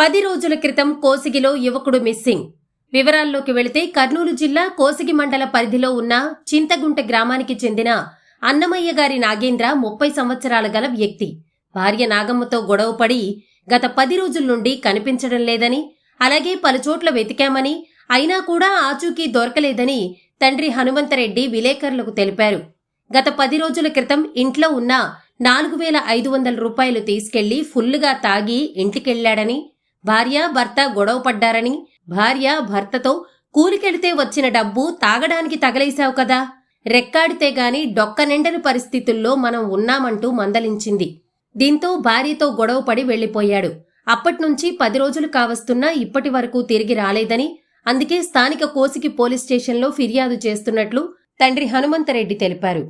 పది రోజుల క్రితం కోసిగిలో యువకుడు మిస్సింగ్. వివరాల్లోకి వెళితే కర్నూలు జిల్లా కోసిగి మండల పరిధిలో ఉన్న చింతగుంట గ్రామానికి చెందిన అన్నమయ్య గారి నాగేంద్ర ముప్పై సంవత్సరాల గల వ్యక్తి. భార్య నాగమ్మతో గొడవపడి గత పది రోజుల నుండి కనిపించడం లేదని అలాగే పలుచోట్ల వెతికామని అయినా కూడా ఆచూకీ దొరకలేదని తండ్రి హనుమంతరెడ్డి విలేకరులకు తెలిపారు. గత పది రోజుల క్రితం ఇంట్లో ఉన్న నాలుగు వేల ఐదు వందల రూపాయలు తీసుకెళ్ళి ఫుల్లుగా తాగి ఇంటికెళ్ళాడని భార్య భర్త గొడవ పడ్డారని భార్య భర్తతో కూలికెడితే వచ్చిన డబ్బు తాగడానికి తగలేశావు కదా. రెక్కాడితే గాని డొక్క నిండని పరిస్థితుల్లో మనం ఉన్నామంటూ మందలించింది. దీంతో భార్యతో గొడవపడి వెళ్ళిపోయాడు అప్పట్నుంచి పది రోజులు కావస్తున్నా ఇప్పటి వరకు తిరిగి రాలేదని అందుకే స్థానిక కోసికి పోలీస్ స్టేషన్లో ఫిర్యాదు చేస్తున్నట్లు తండ్రి హనుమంతరెడ్డి తెలిపారు.